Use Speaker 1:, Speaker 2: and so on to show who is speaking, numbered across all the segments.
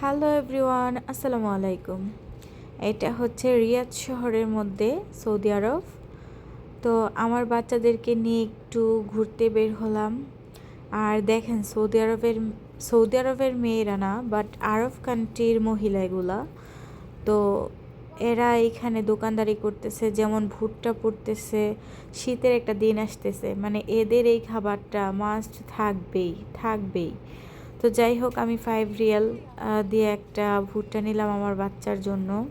Speaker 1: Hello everyone, আসসালামু আলাইকুম। এটা হচ্ছে রিয়াদ শহরের মধ্যে, সৌদি আরব। তো আমার বাচ্চাদেরকে নিয়ে একটু ঘুরতে বের হলাম। আর দেখেন, সৌদি আরবের সৌদি আরবের মেয়েরা না বাট আরব কান্ট্রির মহিলা এগুলা। তো এরা এখানে দোকানদারি করতেছে, যেমন ভুট্টা পড়তেছে, শীতের একটা দিন আসতেছে। মানে এদের এই খাবারটা মাস্ট থাকবেই থাকবেই। তো যাই হোক, আমি ফাইভ রিয়াল দিয়ে একটা ভুট্টা নিলাম আমার বাচ্চার জন্য।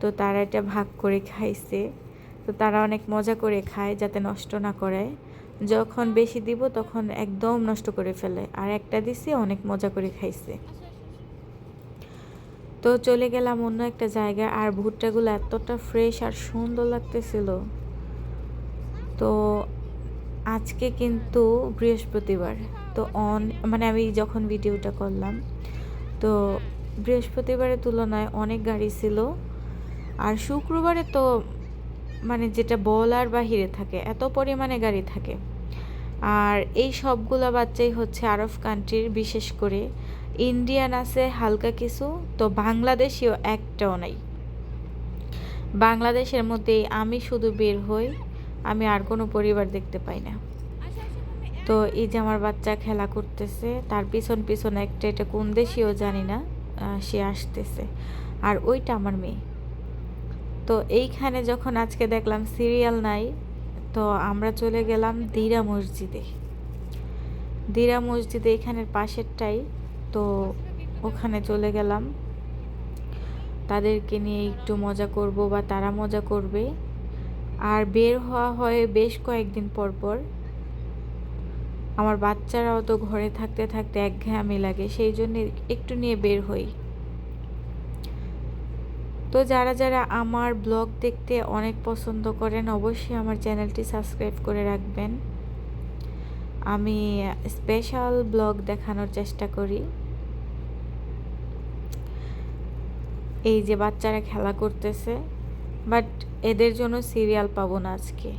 Speaker 1: তো তারা এটা ভাগ করে খাইছে। তো তারা অনেক মজা করে খায় যাতে নষ্ট না করে। যখন বেশি দিব তখন একদম নষ্ট করে ফেলে। আর একটা দিছি, অনেক মজা করে খাইছে। তো চলে গেলাম অন্য একটা জায়গায়। আর ভুট্টাগুলো এতটা ফ্রেশ আর সুন্দর লাগতেছিল। তো আজকে কিন্তু বৃহস্পতিবার। তো অন মানে আমি যখন ভিডিওটা করলাম, তো বৃহস্পতিবারের তুলনায় অনেক গাড়ি ছিল। আর শুক্রবারে তো মানে যেটা বলার বাহিরে থাকে, এত পরিমাণে গাড়ি থাকে। আর এই সবগুলো বাচ্চাই হচ্ছে আরব কান্ট্রির বিশেষ করে ইন্ডিয়ান আছে হালকা কিছু, তো বাংলাদেশিও একটাও নাই। বাংলাদেশের মধ্যে আমি শুধু বের হই, আমি আর কোনো পরিবার দেখতে পাই না। তো এই যে আমার বাচ্চা খেলা করতেছে, তার পিছন পিছন একটা এটা কোন দেশিও জানি না সে আসতেছে। আর ওইটা আমার মেয়ে। তো এইখানে যখন আজকে দেখলাম সিরিয়াল নাই, তো আমরা চলে গেলাম দিরা মসজিদে। দিরা মসজিদে এখানের পাশেরটাই, তো ওখানে চলে গেলাম। তাদেরকে নিয়ে একটু মজা করব বা তারা মজা করবে। আর বের হওয়া হয় বেশ কয়েকদিন পর পর। আমার বাচ্চারাও তো ঘরে থাকতে থাকতে একঘেয়ামি লাগে, সেই জন্য একটু নিয়ে বের হই। তো যারা যারা আমার ব্লগ দেখতে অনেক পছন্দ করেন, অবশ্যই আমার চ্যানেলটি সাবস্ক্রাইব করে রাখবেন। আমি স্পেশাল ব্লগ দেখানোর চেষ্টা করি। এই যে বাচ্চারা খেলা করতেছে, বাট এদের জন্য সিরিয়াল পাবো না আজকে।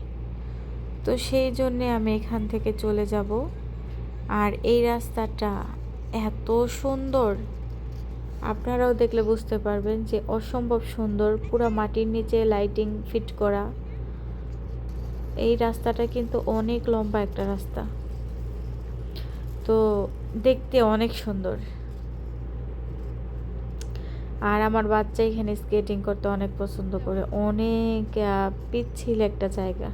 Speaker 1: তো সেই জন্যে আমি এখান থেকে চলে যাব। আর এই রাস্তাটা এত সুন্দর। আপনারাও দেখলে বুঝতে পারবেন যে অসম্ভব সুন্দর, পুরো মাটির নিচে লাইটিং ফিট করা। এই রাস্তাটা কিন্তু অনেক লম্বা একটা রাস্তা। তো দেখতে অনেক সুন্দর। আর আমার বাচ্চা এখানে স্কেটিং করতে অনেক পছন্দ করে। অনেক পিচ্ছিল একটা জায়গা।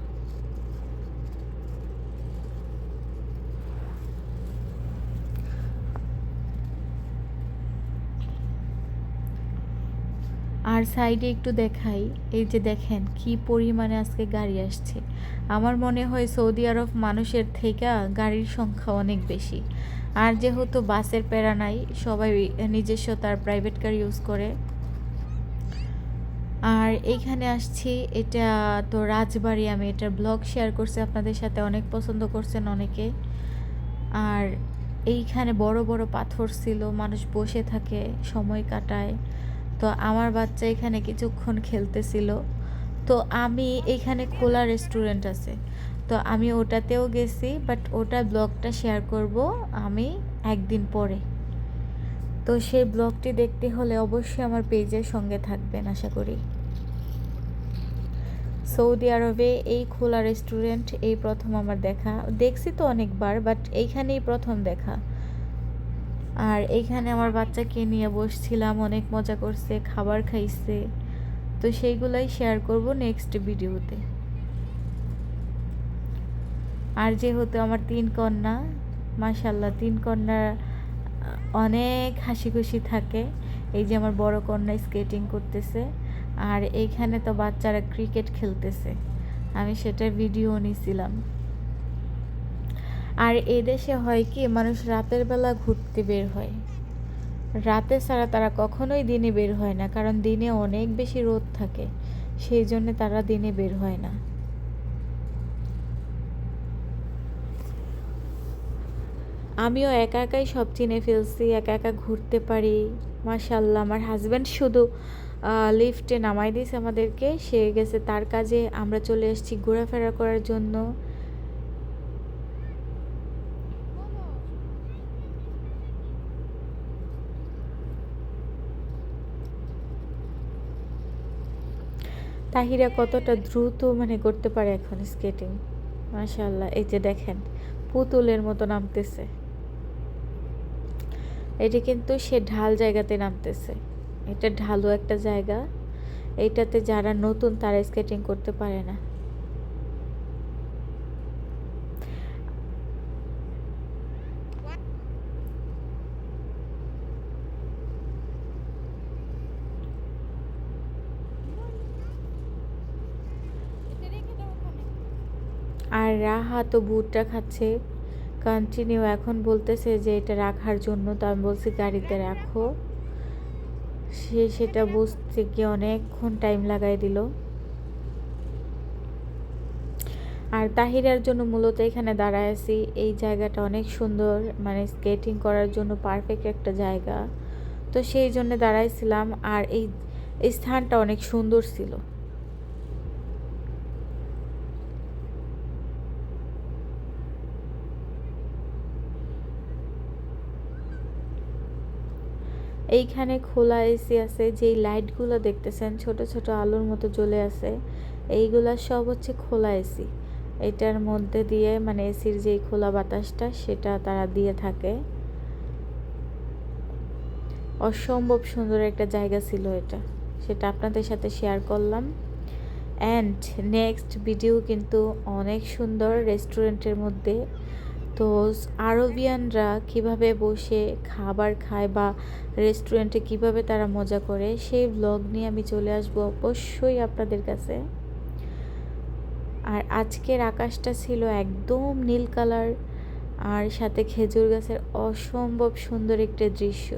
Speaker 1: আর সাইডে একটু দেখাই, এই যে দেখেন কি পরিমাণে আজকে গাড়ি আসছে। আমার মনে হয় সৌদি আরব মানুষের থেকে গাড়ির সংখ্যা অনেক বেশি। আর যেহেতু বাসের প্যারা নাই, সবাই নিজস্ব তার প্রাইভেট কার ইউজ করে। আর এইখানে আসছি, এটা তো রাজবাড়ি, আমি এটা ব্লগ শেয়ার করছি, আপনাদের সাথে অনেক পছন্দ করছেন অনেকে। আর এইখানে বড় বড় পাথর ছিল, মানুষ বসে থাকে, সময় কাটায়। তো আমার বাচ্চা এখানে কিছুক্ষণ খেলতেছিল। তো আমি এখানে খোলা রেস্টুরেন্ট আছে। তো আমি ওটাতেও গেছি বাট ওটা ব্লগটা শেয়ার করব আমি একদিন পরে। তো সেই ব্লগটি দেখতে হলে অবশ্যই আমার পেজের সঙ্গে থাকবেন, আশা করি। সৌদি আরবে এই খোলা রেস্টুরেন্ট এই প্রথম আমার দেখা। দেখছি তো অনেকবার বাট এইখানেই প্রথম দেখা। আর এইখানে আমার বাচ্চাকে নিয়ে বসছিলাম, অনেক মজা করছে, খাবার খাইছে। তো সেইগুলাই শেয়ার করব নেক্সট ভিডিওতে আর যেহেতু আমার তিন কন্যা মাশাল্লাহ তিন কন্যা, অনেক হাসি খুশি থাকে। এই যে আমার বড় কন্যা স্কেটিং করতেছে, আর এইখানে তো বাচ্চারা ক্রিকেট খেলতেছে। আমি সেটার ভিডিও নিছিলাম। আর এদেশে হয় কি, মানুষ রাতের বেলা ঘুরতে বের হয়। রাতে ছাড়া তারা কখনোই দিনে বের হয় না, কারণ দিনে অনেক বেশি রোদ থাকে, সেই জন্য তারা দিনে বের হয় না। আমিও একা একাই সব চিনে ফেলছি, একা একা ঘুরতে পারি মাশাল্লাহ আমার হাজব্যান্ড শুধু লিফটে নামাই দিয়েছে আমাদেরকে, সে গেছে তার কাজে, আমরা চলে এসেছি ঘোরাফেরা করার জন্য। তাহিরা কতটা দ্রুত মানে করতে পারে এখন স্কেটিং মাশাল্লাহ এই যে দেখেন, পুতুলের মতো নামতেছে। এটি কিন্তু সে ঢাল জায়গাতে নামতেছে। এটা ঢালু একটা জায়গা। এইটাতে যারা নতুন তারা স্কেটিং করতে পারে না। আর রাহা তো বুটটা খাচ্ছে। কন্টিনিউ এখন বলতেছে যে এটা রাখার জন্য, তো আমি বলছি গাড়িতে রাখো। সে সেটা বুঝতে গিয়ে অনেকক্ষণ টাইম লাগাই দিল। আর তাহিরার জন্য মূলত এখানে দাঁড়ায় আছি। এই জায়গাটা অনেক সুন্দর মানে স্কেটিং করার জন্য পারফেক্ট একটা জায়গা। তো সেই জন্য দাঁড়াইছিলাম। আর এই স্থানটা অনেক সুন্দর ছিল। এইখানে খোলা এসি আছে, যেই লাইটগুলো দেখতেছেন, ছোট ছোট আলোর মতো জ্বলে আছে, এইগুলা সব হচ্ছে খোলা এসি এটার মধ্যে দিয়ে মানে এসির যেই খোলা বাতাসটা, সেটা তারা দিয়ে থাকে। অসম্ভব সুন্দর একটা জায়গা ছিল এটা। সেটা আপনাদের সাথে শেয়ার করলাম। অ্যান্ড নেক্সট ভিডিও কিন্তু অনেক সুন্দর রেস্টুরেন্টের মধ্যে। তো আরবিয়ানরা কীভাবে বসে খাবার খায় বা রেস্টুরেন্টে কীভাবে তারা মজা করে, সেই ব্লগ নিয়ে আমি চলে আসব অবশ্যই আপনাদের কাছে। আর আজকের আকাশটা ছিল একদম নীল কালার, আর সাথে খেজুর গাছের অসম্ভব সুন্দর একটা দৃশ্য।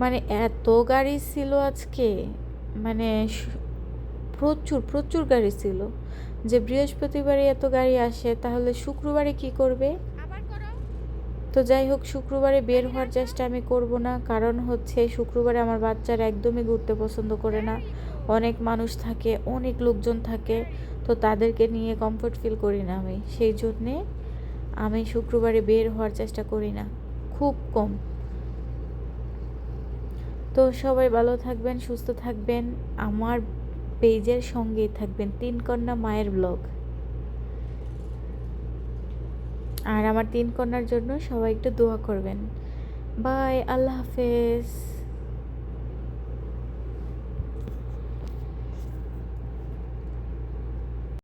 Speaker 1: মানে এত গাড়ি ছিল আজকে মানে প্রচুর প্রচুর গাড়ি ছিল। যে বৃহস্পতিবারে এত গাড়ি আসে তাহলে শুক্রবারে কি করবে? তো যাই হোক শুক্রবারে বের হওয়ার চেষ্টা আমি করব না। কারণ হচ্ছে শুক্রবারে আমার বাচ্চারা একদমই ঘুরতে পছন্দ করে না। অনেক মানুষ থাকে অনেক লোকজন থাকে। তো তাদেরকে নিয়ে কমফোর্ট ফিল করি না আমি। সেই জন্যে আমি শুক্রবারে বের হওয়ার চেষ্টা করি না। খুব কম। তো সবাই ভালো থাকবেন সুস্থ থাকবেন। আমার পেজের সঙ্গেই থাকবেন তিন কন্যা মায়ের ব্লগ আর আমার তিন কন্যার জন্য সবাই একটু দোয়া করবেন। বাই আল্লাহ হাফেজ।